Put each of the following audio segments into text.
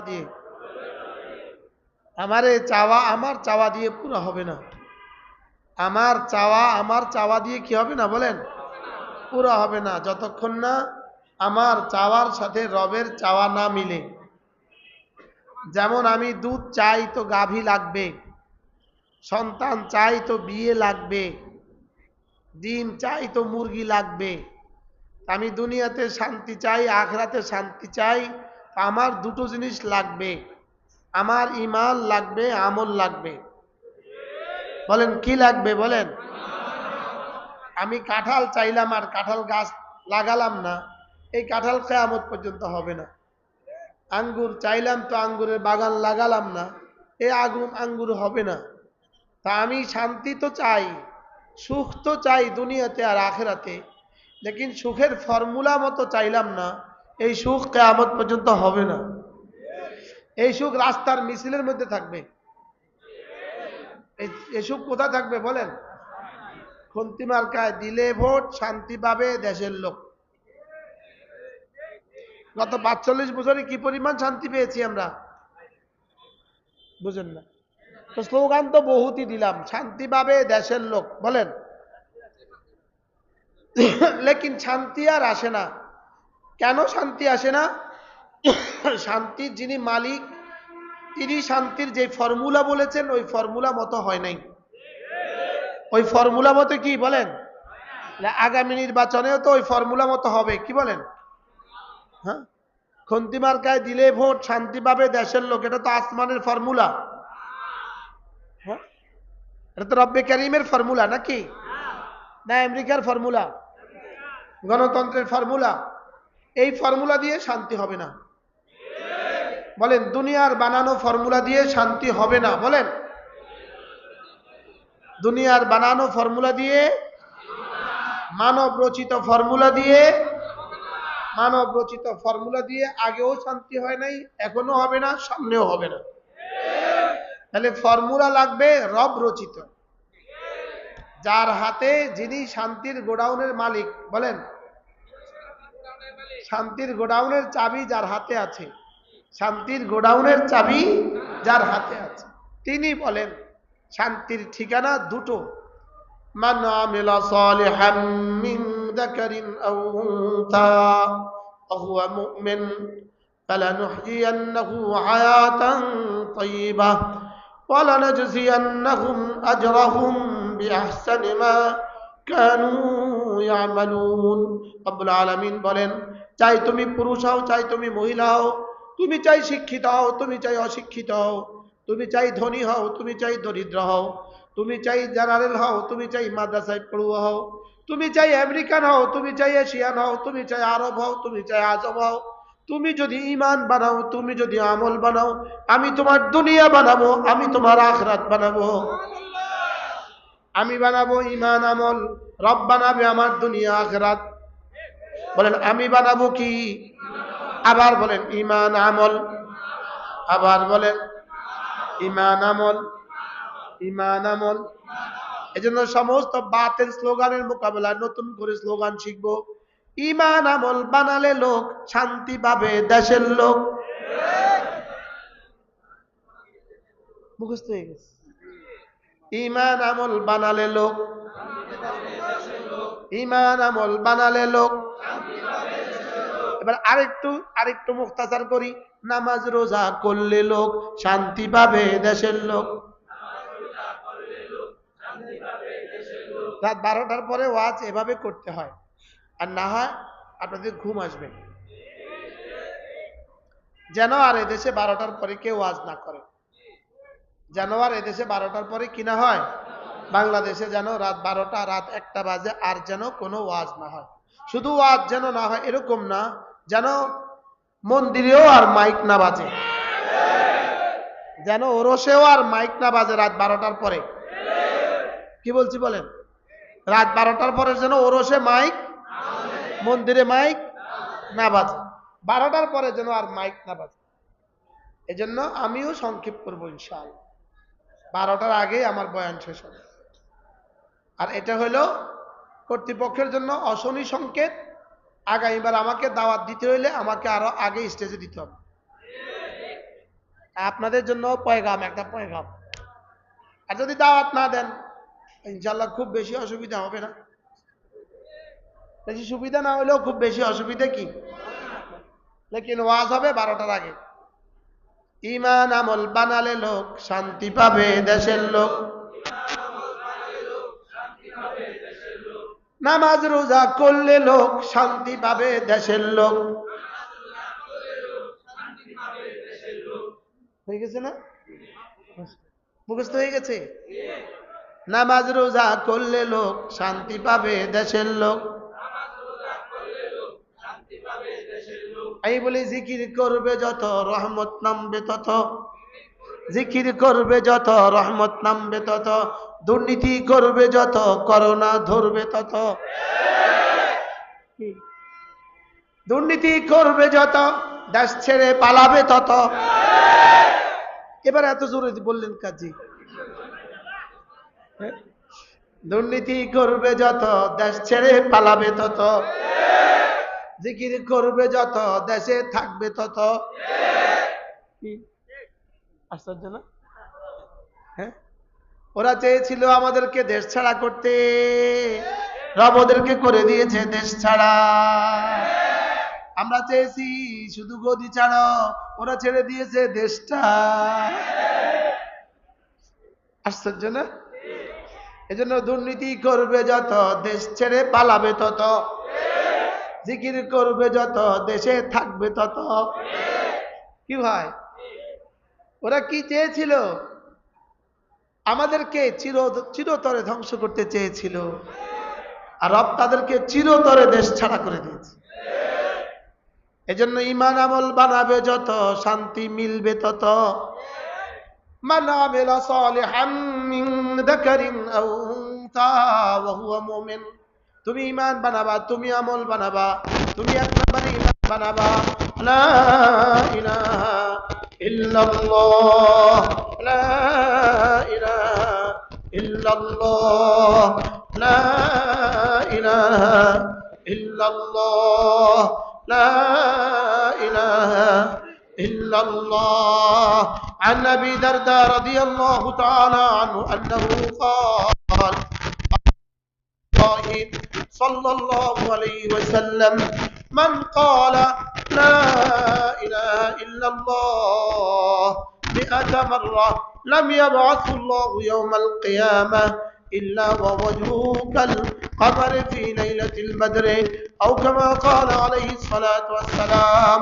চাওয়া দিয়ে। আমার চাওয়া আমার চাওয়া দিয়ে পুরো হবে না। আমার চাওয়া আমার চাওয়া দিয়ে কি হবে না বলেন? পুরো হবে না। যতক্ষণ না আমার চাওয়ার সাথে রবের চাওয়া না মিলে। যেমন আমি দুধ চাই তো গাভী লাগবে, সন্তান চাই তো বিয়ে লাগবে, ডিম চাই তো মুরগি লাগবে। আমি দুনিয়াতে শান্তি চাই আখরাতে শান্তি চাই আমার দুটো জিনিস লাগবে। আমার ইমান লাগবে, আমল লাগবে। বলেন, কি লাগবে বলেন? আমি কাঁঠাল চাইলাম আর কাঁঠাল গাছ লাগালাম না। এই কাঁঠাল কেয়ামত পর্যন্ত হবে না। আঙ্গুর চাইলাম তো আঙ্গুরের বাগান লাগালাম না। এই আগুন আঙ্গুর হবে না। তা আমি শান্তি তো চাই, সুখ তো চাই দুনিয়াতে আর আখেরাতে। লেকিন সুখের ফর্মুলা মতো চাইলাম না। এই সুখ কেয়ামত পর্যন্ত হবে না। এই সুখ রাস্তার মিছিলের মধ্যে থাকবে। এই- সুখ কোথায় থাকবে বলেন? খন্তি মার্কায় দিলে ভোট শান্তি পাবে দেশের লোক। গত পাঁচচল্লিশ বছরে কি পরিমাণ শান্তি পেয়েছি আমরা? বুঝেন না। তো স্লোগান তো বহুতই দিলাম, শান্তি পাবে দেশের লোক, বলেন? লেকিন শান্তি আর আসে না। কেন শান্তি আসে না? শান্তির যিনি মালিক, তিনি শান্তির যে ফর্মুলা বলেছেন, ওই ফর্মুলা মতো হয় নাই। ওই ফর্মুলা মতো কি বলেন? আগামী নির্বাচনেও তো ওই ফর্মুলা মতো হবে, কি বলেন? হ্যাঁ? খন্তি মার্কায় দিলে ভোট, শান্তি পাবে দেশের লোক, এটা তো আসমানের ফর্মুলা। হ্যাঁ? এটা তো রব্বে করিমের ফর্মুলা নাকি? না, আমেরিকার ফর্মুলা। গণতন্ত্রের ফর্মুলা। এই ফর্মুলা দিয়ে শান্তি হবে না। বলেন, দুনিয়ার বানানো ফর্মুলা দিয়ে শান্তি হবে না, বলেন। দুনিয়ার বানানো ফর্মুলা দিয়ে মানব রচিত ফর্মুলা দিয়ে মানব রচিত ফর্মুলা দিয়ে আগেও শান্তি হয় নাই, এখনও হবে না, সামনেও হবে না। তাহলে ফর্মুলা লাগবে রব রচিত। যার হাতে যিনি শান্তির গোডাউনের মালিক, বলেন। শান্তির গোডাউনের চাবি যার হাতে আছে শান্তির গোডাউনের চাবি যার হাতে আছে তিনি বলেন শান্তির ঠিকানা দুটো মান আমিলা সালিহাম মিন যাকারিন আও উনসা وهو مؤمن فلنحيينه حياة طيبة ولنجزينهم أجرهم بأحسن ما كانوا يعملون رب العالمين বলেন চাই তুমি পুরুষ হও চাই তুমি মহিলা হও তুমি চাই শিক্ষিত হও তুমি চাই অশিক্ষিত হও তুমি চাই ধনী হও তুমি চাই দরিদ্র হও তুমি চাই জেনারেল হও তুমি চাই মাদ্রাসায় পড়ুয়া হও তুমি চাই আমেরিকান হও তুমি চাই এশিয়ান হও তুমি চাই আরব হও তুমি চাই আজব হও তুমি যদি ইমান বানাও তুমি যদি আমল বানাও আমি তোমার দুনিয়া বানাবো আমি তোমার আখরাত বানাবো আমি বানাবো ইমান আমল রব বানাবে আমার দুনিয়া আখরাত বলেন, আমি বানাবো কি? আবার বলেন, ইমান আমল। আবার বলেন, ইমান আমল। ইমান আমল। এজন্য সমস্ত বাতের স্লোগানের মোকাবেলায় নতুন করে স্লোগান শিখব। ইমান আমল বানালে লোক শান্তি পাবে, দেশের লোক। মুখস্থ হয়ে গেছে। ইমান আমল বানালে লোক ইমান আমল বানালে লোক। এবার আরেকটু আরেকটু মুক্তাচার করি। নামাজ রোজা করলে লোক শান্তি পাবে দেশের লোক। রাত বারোটার পরে ওয়াজ এভাবে করতে হয়। আর না হয় আপনাদের ঘুম আসবে। যেন আর এদেশে বারোটার পরে কেউ ওয়াজ না করে। যেন আর এদেশে বারোটার পরে কিনা হয়? বাংলাদেশে যেন রাত বারোটা, রাত একটা বাজে আর যেন কোনো ওয়াজ না হয়। শুধু ওয়াজ যেন না হয়, এরকম না যেন মন্দিরেও আর মাইক না বাজে। যেন ওরসেও আর মাইক না বাজে রাত বারোটার পরে। কি বলছি বলেন? রাত বারোটার পরে যেন ওরসে মাইক, মন্দিরে মাইক না বাজে। বারোটার পরে যেন আর মাইক না বাজে। এজন্য আমিও সংক্ষেপ করব ইনশাল বারোটার আগে আমার বয়ান শেষ হবে। আর এটা হলো কর্তৃপক্ষের জন্য অশনি সংকেত। আগামীবার আমাকে দাওয়াত দিতে হইলে আমাকে আরও আগে স্টেজে দিতে হবে। আপনাদের জন্য পয়গাম, একটা পয়গাম। আর যদি দাওয়াত না দেন ইনশাল্লাহ খুব বেশি অসুবিধা হবে না। বেশি সুবিধা না হলেও খুব বেশি অসুবিধা কি? লেকিন ওয়াজ হবে বারোটার আগে। ইমান আমল বানালে লোক শান্তি পাবে দেশের লোক। নামাজ রোজা করলে লোক শান্তি পাবে, দেশের লোক। হয়ে গেছে না? মুখস্থ হয়ে গেছে? নামাজ রোজা করলে লোক শান্তি পাবে, দেশের লোক। আমি বলি, জিকির করবে যত রহমত নামবে তত। জিকির করবে যত রহমত নামবে তত। দুর্নীতি করবে যত করোনা ধরবে তত? দুর্নীতি করবে যত দেশ ছেড়ে পালাবে তত। এবার এত জোরে বললেন কাজী। হ্যাঁ? দুর্নীতি করবে যত দেশ ছেড়ে পালাবে তত। জিকির করবে যত দেশে থাকবে তত। কি? আশ্চর্য না? হ্যাঁ? ওরা চেয়েছিল আমাদেরকে দেশ ছাড়া করতে। রব ওদেরকে করে দিয়েছে দেশ ছাড়া। আমরা চেয়েছি শুধু গদি ছাড়ো, ওরা ছেড়ে দিয়েছে দেশটা। আশ্চর্য না? এজন্য দুর্নীতি করবে যত, দেশ ছেড়ে পালাবে তত। জিকির করবে যত, দেশে থাকবে তত। কি ভাই? ওরা কি চেয়েছিল? আমাদেরকে চির চিরতরে ধ্বংস করতে চেয়েছিল আর রব তাদেরকে চিরতরে দেশ ছাড়া করে দিয়েছে এজন্য ইমান আমল বানাবে যত শান্তি মিলবে তত من عمل صالحا من ذكر أو أنثى وهو مؤمن তুমি ইমান বানাবা তুমি আমল বানাবা তুমি এক নম্বরে ইমান বানাবা লা ইলাহা إلا الله. لا إله إلا الله. لا إله إلا الله. لا إله إلا الله. عن أبي درداء رضي الله تعالى عنه أنه قال صلى الله عليه وسلم من قال لا إله إلا الله مئة مرة لم يبعث الله يوم القيامة إلا ووجهه كالقمر في ليلة البدر أو كما قال عليه الصلاة والسلام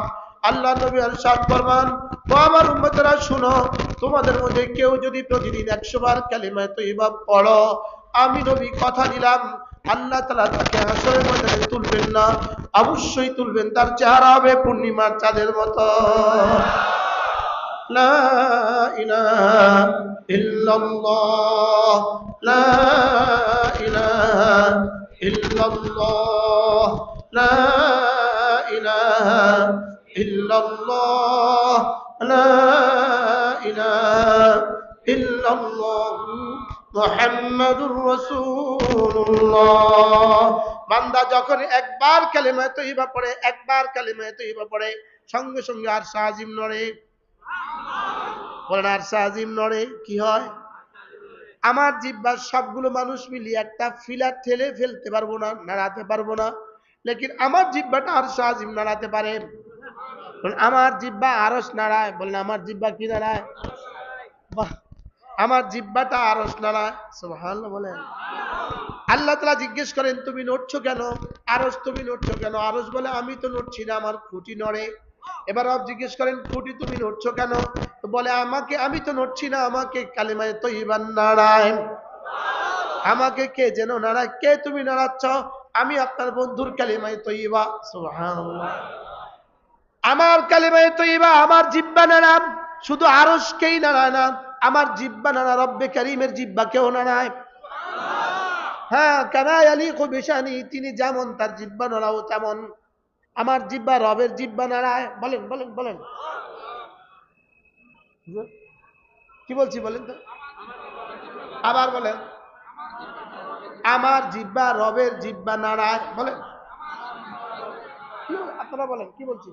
আল্লাহ নবী আরশাদ ফরমান তো আমার উম্মতেরা শুনো তোমাদের মধ্যে কেউ যদি প্রতিদিন একশো বার কালিমায় তৈবা পড়ো আমি নবী কথা দিলাম আল্লাহ তালা তাকে হাসরের ময়দানে তুলবেন না অবশ্যই তুলবেন তার চেহারা হবে পূর্ণিমার চাঁদের মতো। লা ইলাহা মুহাম্মাদুর রাসূলুল্লাহ। বান্দা যখন একবার কালেমায়ে তয়্যিবা পড়ে, একবার কালেমায়ে তয়্যিবা পড়ে, সঙ্গে সঙ্গে আর সাজিম নড়ে। বলেন, আর সাজিম নড়ে? কি হয়? আমার জিব্বার সবগুলো মানুষ মিলিয়ে একটা ফিলার ঠেলে ফেলতে পারব না, নাড়াতে পারব না। লেকিন আমার জিব্বাটা আর সাজিম নাড়াতে পারে। আমার জিব্বা আরস নাড়ায়। বলেন, আমার জিব্বা কি নাড়ায়? বাহ আমার জিব্বাটা নাড়ায় সুবহানাল্লাহ বলেন। আল্লাহ তালা জিজ্ঞেস করেন, তুমি নড়ছো কেন? আরস, তুমি নড়ছো কেন? আরস বলে আমি তো নড়ছি না, আমার খুঁটি নড়ে। এবার রব জিজ্ঞেস করেন, খুঁটি তুমি নড়ছো কেন? বলে, আমাকে, আমি তো নড়ছি না, আমাকে কালিমায় তো ইবান নাড়ায় আমাকে কে যেন নাড়ায় কে তুমি নাড়াচ্ছ? আমি আপনার বন্ধুর কালিমায় তো ইবা আমার কালিমায় তো ইবা আমার জিব্বা নাড়াম শুধু আরসকেই নাড়ায় না আমার জিব্বা নাড়া রব্বে করিমের জিব্বা কেউ নাড়ায়। হ্যাঁ কানাই আলী বিশানি, তিনি যেমন তার জিব্বা নাড়াও তেমন। আমার জিব্বা রবের জিব্বা নাড়ায়। বলেন বলেন বলেন। কি বলছি বলেন তো? আবার বলেন। আমার জিব্বা রবের জিব্বা নাড়ায়। বলেন। আপনারা বলেন, কি বলছি?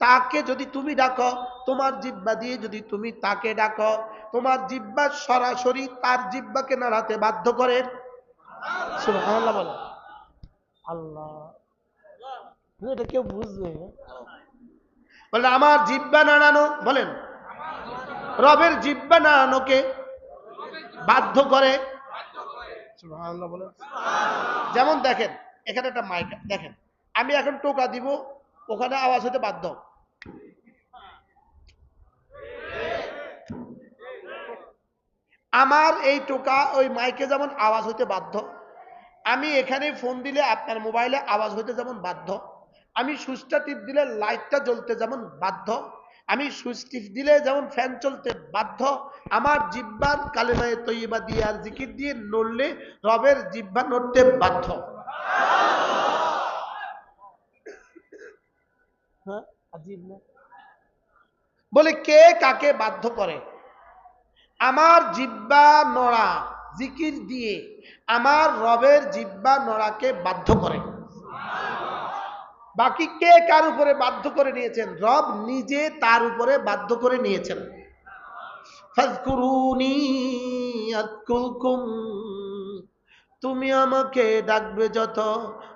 তাকে যদি তুমি ডাকো, তোমার জিব্বা দিয়ে যদি তুমি তাকে ডাকো, তোমার জিব্বা সরাসরি তার জিব্বাকে নাড়াতে বাধ্য করে। সুবহানাল্লাহ বলো। আল্লাহ। এটা কেউ বুঝবে? বলেন, আমার জিব্বা নাড়ানো, বলেন, রবের জিব্বা নাড়ানোকে বাধ্য করে। যেমন দেখেন, এখানে একটা মাইক, দেখেন, আমি এখন টোকা দিব, ওখানে আওয়াজ হতে বাধ্য। আমার এই টোকা ওই মাইকে যেমন আওয়াজ হইতে বাধ্য আমি এখানে ফোন দিলে আপনার মোবাইলে আওয়াজ হইতে যেমন বাধ্য আমি সুইচটা টিপ দিলে লাইটটা জ্বলতে যেমন বাধ্য আমি সুইচ টিপ দিলে যেমন ফ্যান চলতে বাধ্য আমার জিব্বার কালেমায় তৈবা দিয়ে আর জিকির দিয়ে নড়লে রবের জিব্বা নড়তে বাধ্য। হ্যাঁ বলে কে কাকে বাধ্য করে? আমার জিব্বা নড়া, জিকির দিয়ে আমার রবের জিব্বা নড়াকে বাধ্য করে। বাকি কে কার উপরে বাধ্য করে নিয়েছেন? রব নিজে তার উপরে বাধ্য করে নিয়েছেন। তুমি আমাকে ডাকবে যত,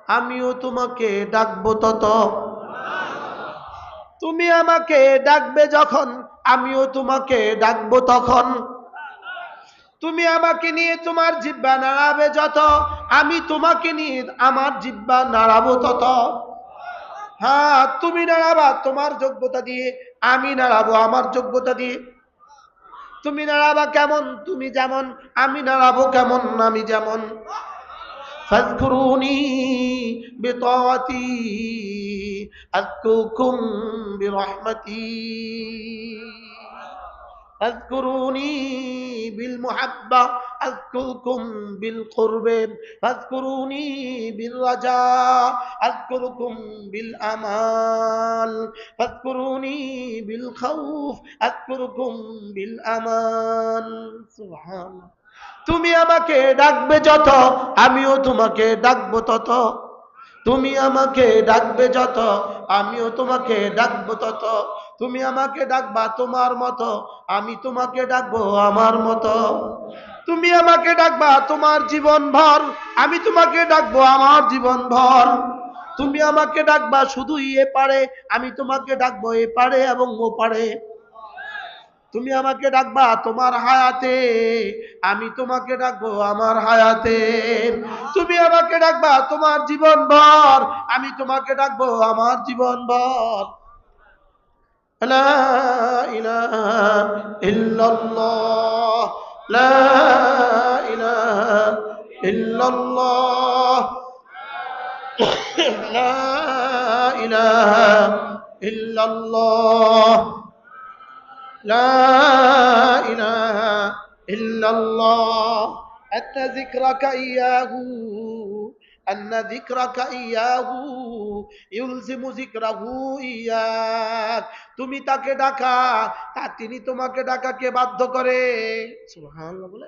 আমিও তোমাকে ডাকবো তত। তুমি আমাকে ডাকবে যখন, আমিও তোমাকে ডাকবো তখন। তুমি আমাকে নিয়ে তোমার জিব্বা নাড়াবে যত আমি তোমাকে নিয়ে আমার জিব্বা নাড়াবো তত হ্যাঁ তুমি নাড়াবা তোমার যোগ্যতা দিয়ে আমি নাড়াবো আমার যোগ্যতা দিয়ে তুমি নাড়াবা কেমন তুমি যেমন আমি নাড়াবো কেমন আমি যেমন فاذكروني بطاعتي أذكركم برحمتي فاذكروني بالمحبة أذكركم بالقرب فاذكروني بالرجاء أذكركم بالأمال فاذكروني بالخوف أذكركم بالأمان سبحان الله তুমি আমাকে ডাকবে যত আমিও তোমাকে ডাকবো তত তুমি আমাকে ডাকবে যত, আমিও তোমাকে ডাকবো তত। তুমি আমাকে ডাকবা তোমার মতো, আমি তোমাকে ডাকবো আমার মতো। তুমি আমাকে ডাকবা তোমার জীবন ভর আমি তোমাকে ডাকবো আমার জীবন ভর তুমি আমাকে ডাকবা শুধু এ পারে আমি তোমাকে ডাকবো এ পারে এবং ও পারে তুমি আমাকে ডাকবা তোমার হায়াতে, আমি তোমাকে ডাকবো আমার হায়াতে। তুমি আমাকে ডাকবা তোমার জীবন ভর, আমি তোমাকে ডাকবো আমার জীবন ভর। লা ইলাহা ইল্লাল্লাহ لا إله إلا الله أن ذكرك إياه أن ذكرك إياه يلزم ذكره إياك তুমি তাকে ডাকা তা তিনি তোমাকে ডাকাকে বাধ্য করে সুবহানাল্লাহ বলে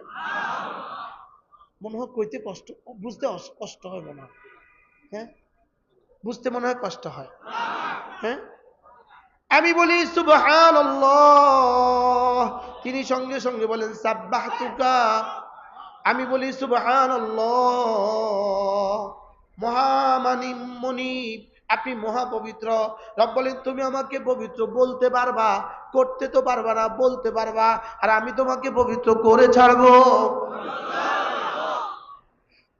মনে হয় কইতে কষ্ট বুঝতে অস- কষ্ট হয় মনে হয় হ্যাঁ বুঝতে মনে হয় কষ্ট হয় হ্যাঁ আমি বলি সুবহান তিনি সঙ্গে সঙ্গে বলেন সাব্বাহ আমি বলি সুবহান মহামানি মনিব, আপনি মহাপবিত্র। রব বলেন, তুমি আমাকে পবিত্র বলতে পারবা, করতে তো পারবা না, বলতে পারবা, আর আমি তোমাকে পবিত্র করে ছাড়বো।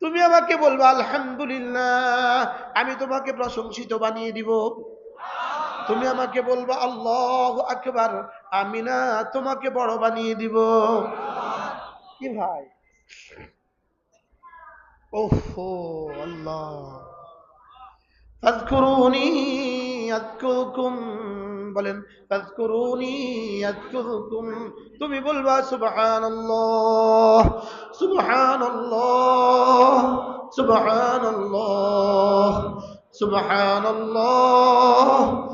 তুমি আমাকে বলবা, আলহামদুলিল্লাহ, আমি তোমাকে প্রশংসিত বানিয়ে দিব। তুমি আমাকে বলবা, আল্লাহ আকবার। আমি না তোমাকে বড় বানিয়ে দিব। কি ভাই? ওহো, আল্লাহ। ফাজকুরুনি আজকুরুকুম বলেন ফাজকুরুনি আজকুরুকুম তুমি বলবা, সুবহানাল্লাহ সুবহানাল্লাহ সুবহানাল্লাহ সুবহানাল্লাহ।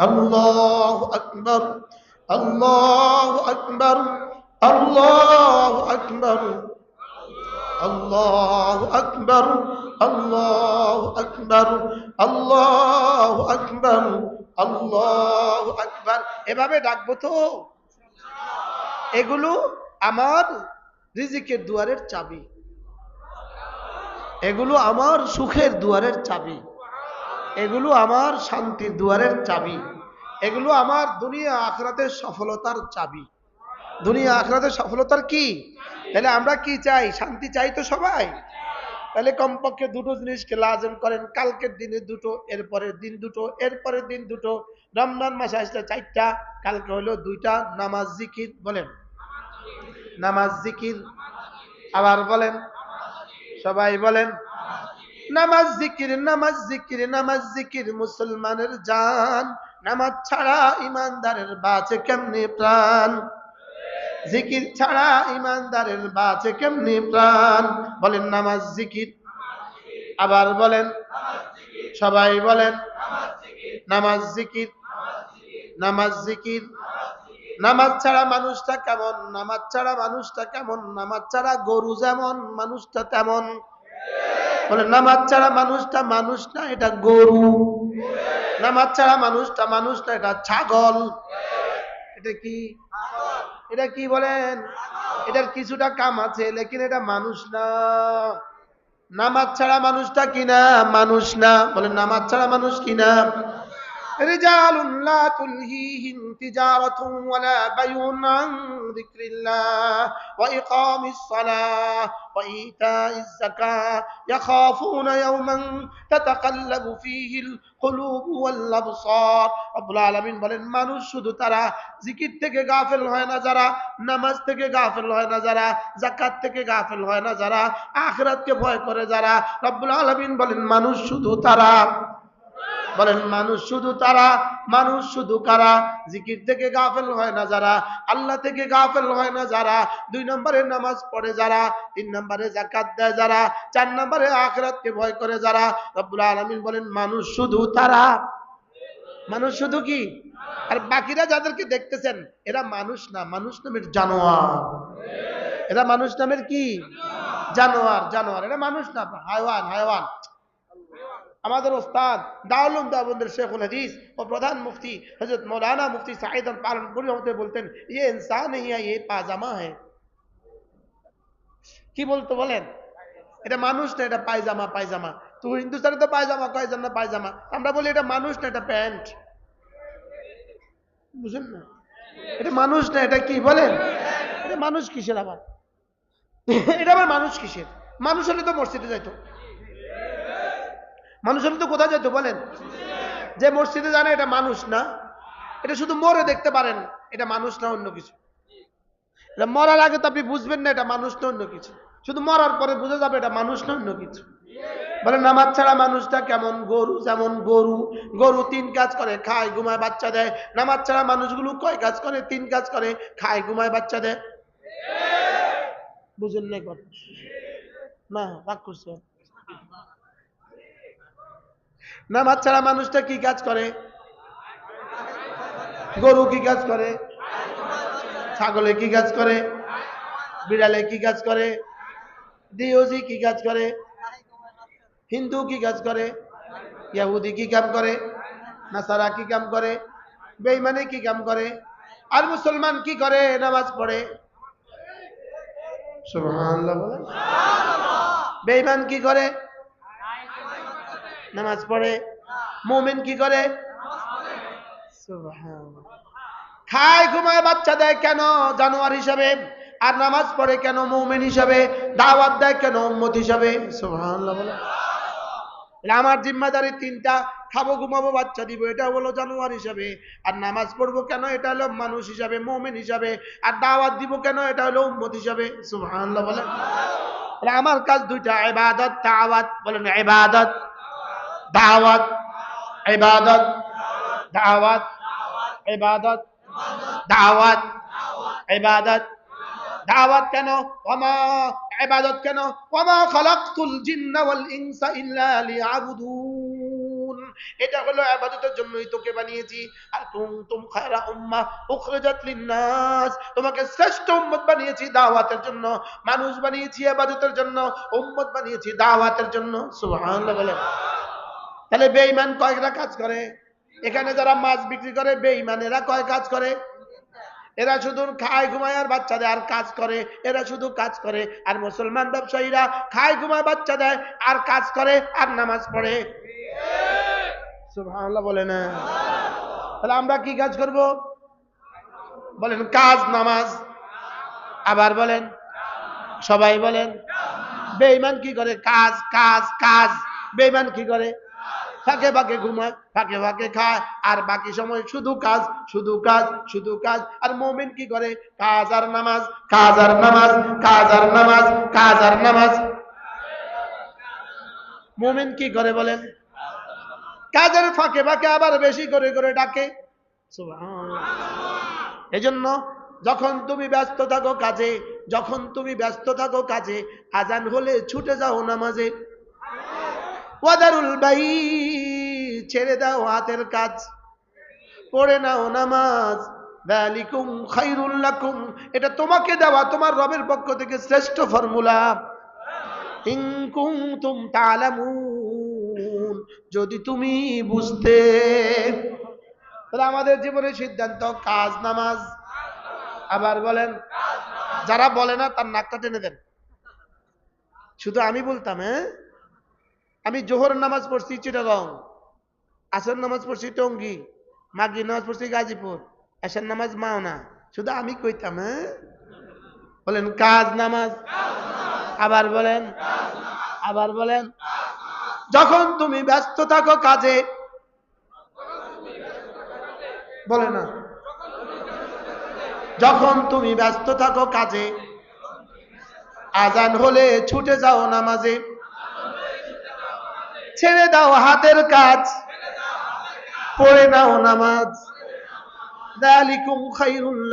আল্লাহ আকবর আল্লাহ আকবর আল্লাহ আকবর আল্লাহ আকবর আল্লাহ আকবর আল্লাহ আকবর আল্লাহ আকবর। এভাবে ডাকবো তো। এগুলো আমার রিজিকের দুয়ারের চাবি। এগুলো আমার সুখের দুয়ারের চাবি। এগুলো আমার শান্তির দুয়ারের চাবি। এগুলো আমার দুনিয়া আখরাতের সফলতার চাবি। দুনিয়া আখরাতের সফলতার কি? তাহলে আমরা কি চাই? শান্তি চাই তো সবাই। তাহলে কমপক্ষে দুটো জিনিসকে লাজম করেন। কালকের দিনে দুটো, এরপরের দিন দুটো, এরপরের দিন দুটো। রমজান মাসে আসলে চারটা, কালকে হলো দুইটা। নামাজ, জিকির বলেন। নামাজ, জিকির। আবার বলেন। সবাই বলেন। নামাজ জিকির নামাজ জিকির নামাজ জিকির, মুসলমানের জান। নামাজ ছাড়া ইমানদারের বাঁচে কেমনি প্রাণ? জিকির ছাড়া ইমানদারের বাঁচে কেমনি প্রাণ? বলেন, নামাজ জিকির। আবার বলেন, সবাই বলেন, নামাজ জিকির। নামাজ জিকির। নামাজ ছাড়া মানুষটা কেমন? নামাজ ছাড়া মানুষটা কেমন? নামাজ ছাড়া গরু যেমন, মানুষটা তেমন। বলে, নামাজ ছাড়া মানুষটা মানুষ না, এটা গরু। নামাজ ছাড়া মানুষটা মানুষ না, এটা ছাগল। এটা কি? এটা কি বলেন? এটার কিছুটা কাম আছে, লেকিন এটা মানুষ না। নামাজ ছাড়া মানুষটা কিনা মানুষ না। বলে, নামাজ ছাড়া মানুষ কিনা رجال لا تلهيهم تجارة ولا بيع عن ذكر الله وإقام الصلاة وإيتاء الزكاة يخافون يوما تتقلب فيه القلوب والأبصار رب العالمين বলেন মানুষ শুধু তারা জিকির থেকে গাফেল হয় না যারা নামাজ থেকে গাফেল হয় না যারা জাকাত থেকে গাফেল হয় না যারা আখিরাতকে ভয় করে যারা রব্বুল আলামিন বলেন মানুষ শুধু তারা বলেন, মানুষ শুধু তারা, মানুষ শুধু কারা? জিকির থেকে গাফেল হয় না যারা, আল্লাহ থেকে গাফেল হয় না যারা, দুই নম্বরে নামাজ পড়ে যারা, তিন নম্বরে জাকাত দেয় যারা, চার নম্বরে আখরাতকে ভয় করে যারা, রব্বুল আলামিন বলেন, মানুষ শুধু তারা। মানুষ শুধু কি? আর বাকিরা যাদেরকে দেখতেছেন, এরা মানুষ না, মানুষ নামের জানোয়ার। এরা মানুষ নামের কি? জানোয়ার জানোয়ার। এরা মানুষ না, হায়ওয়ান হায়ওয়ান। আমাদের ওস্তাদ দাউলুম দাবন্দের শেখুল হদীস ও প্রধান মুফতি হজরত মৌলানা মুফতি সাহিদন পালনপুরি হতে বলতেন ইয়ে ইনসান ইয়ে পাজামা হ্যাঁ কি বলতো বলেন? এটা মানুষ না, এটা পায়জামা পায়জামা। তো হিন্দুস্তানে তো পায়জামা, কয়জন না পায়জামা? আমরা বলি এটা মানুষ না, এটা প্যান্ট। বুঝলেন না? এটা মানুষ না, এটা কি বলেন? এটা মানুষ কিসের আবার? এটা আবার মানুষ কিসের? মানুষ হলে তো মসজিদে যাইতো। মানুষ হলে তো কোথায় যেত বলেন? যে মসজিদে জানে এটা মানুষ না। এটা শুধু মরে দেখতে পারেন, এটা মানুষ না, অন্য কিছু। মরার আগে তো আপনি বুঝবেন না, এটা মানুষ না, অন্য কিছু। শুধু মরার পরে বুঝে যাবে এটা মানুষ না, অন্য কিছু। বলে নামাজ ছাড়া মানুষটা কেমন গরু, যেমন গরু। গরু তিন কাজ করে, খায়, ঘুমায়, বাচ্চা দেয়। নামাজ ছাড়া মানুষগুলো কয় কাজ করে? তিন কাজ করে, খায়, ঘুমায়, বাচ্চা দেয়। বুঝেন নাই না, রাগ করছে নামাজ ছাড়া মানুষটা কি কাজ করে? গরু কি কাজ করে? ছাগলে কি কাজ করে? বিড়ালে কি কাজ করে? দিওজি কি কাজ করে? হিন্দু কি কাজ করে? ইয়াহুদি কি কাম করে? নাসারা কি কাম করে? বেইমানে কি কাম করে? আর মুসলমান কি করে? নামাজ পড়ে। বেইমান কি করে? নামাজ পড়ে। মুমিন কি করে? খায়, ঘুমায়, বাচ্চা দেয় কেন? জানোয়ার হিসাবে। আর নামাজ পড়ে কেন? মৌমেন হিসাবে। দাওয়াত দেয় কেন? উম্মত হিসাবে। আমার জিম্মাদারি তিনটা। খাব, ঘুমাবো, বাচ্চা দিব, এটা হলো জানোয়ার হিসাবে। আর নামাজ পড়ব কেন? এটা হলো মানুষ হিসাবে, মৌমেন হিসাবে। আর দাওয়াত দিব কেন? এটা হলো উম্মত হিসাবে। সুবহানাল্লাহ বলে। আমার কাজ দুইটা, ইবাদত, দাওয়াত, বলেন ইবাদত। দাওয়াত, ইবাদত দাওয়াত ইবাদত দাওয়াত ইবাদত। দাওয়াত কেন? ওমা, ইবাদত কেন? ওমা খালাকতুল জিন্না ওয়াল ইনসা ইল্লা লিয়াবুদুন। এটা হলো ইবাদতের জন্যই তোকে বানিয়েছি। আর কুনতুম খায়রা উম্মাহ উখরিজাত লিন-নাস। তোমাকে শ্রেষ্ঠ উম্মত বানিয়েছি দাওয়াতের জন্য। মানুষ বানিয়েছি ইবাদতের জন্য, উম্মত বানিয়েছি দাওয়াতের জন্য। সুবহানাল্লাহ বলে তাহলে বেঈমান কয়েকটা কাজ করে? এখানে যারা মাছ বিক্রি করে, বেঈমানেরা কয় কাজ করে? এরা শুধু খায়, ঘুমায় আর বাচ্চা দেয়, আর কাজ করে। এরা শুধু কাজ করে, আর মুসলমান ব্যবসায়ীরা খায়, ঘুমায়, বাচ্চা দেয়, আর কাজ করে, আর নামাজ পড়ে। সুবহানাল্লাহ বলে না? তাহলে আমরা কি কাজ করব? বলেন, কাজ, নামাজ। আবার বলেন, সবাই বলেন, বেঈমান কি করে? কাজ কাজ কাজ। বেঈমান কি করে? ফাঁকে ফাঁকে ঘুমায়, ফাঁকে ফাঁকে খায়, আর বাকি সময় শুধু কাজ শুধু কাজ শুধু কাজ। আর মমিন কি করে? কাজ আর নামাজ, কাজ আর নামাজ, কাজ আর নামাজ, কাজ আর নামাজ। মমিন কি করে বলেন? কাজের ফাঁকে ফাঁকে আবার বেশি করে করে ডাকে। এই জন্য যখন তুমি ব্যস্ত থাকো কাজে, যখন তুমি ব্যস্ত থাকো কাজে, আজান হলে ছুটে যাও নামাজে। ওয়াদারুল বাই, ছেড়ে দাও হাতের কাজ, পড়ে নাও নামাজ। এটা তোমাকে দেওয়া তোমার রবের পক্ষ থেকে শ্রেষ্ঠ ফর্মুলা। যদি তুমি বুঝতে, তাহলে আমাদের জীবনের সিদ্ধান্ত, কাজ নামাজ। আবার বলেন, যারা বলে না তার নাকটা টেনে দেন। শুধু আমি বলতাম হ্যাঁ? আমি জোহর নামাজ পড়ছি চিটাগং আসর নামাজ পড়ছি টঙ্গি মাগরিব নামাজ পড়ছি গাজীপুর এসার নামাজ মাওনা। শুধু আমি কইতাম হ্যাঁ? বলেন, কাজ নামাজ। আবার বলেন আবার বলেন, যখন তুমি ব্যস্ত থাকো কাজে, বলে না। যখন তুমি ব্যস্ত থাকো কাজে, আজান হলে ছুটে যাও নামাজে। ছেড়ে দাও হাতের কাজ। পড়ে নাও নামাজ। দালিকুম খাইরুল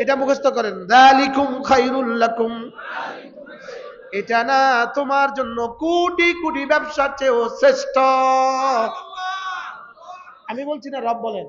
এটা মুখস্থ করেন। দালিকুম খাইরুল এটা না তোমার জন্য কোটি কোটি ব্যবসার চেয়েও শ্রেষ্ঠ। আমি বলছি না, রব বলেন।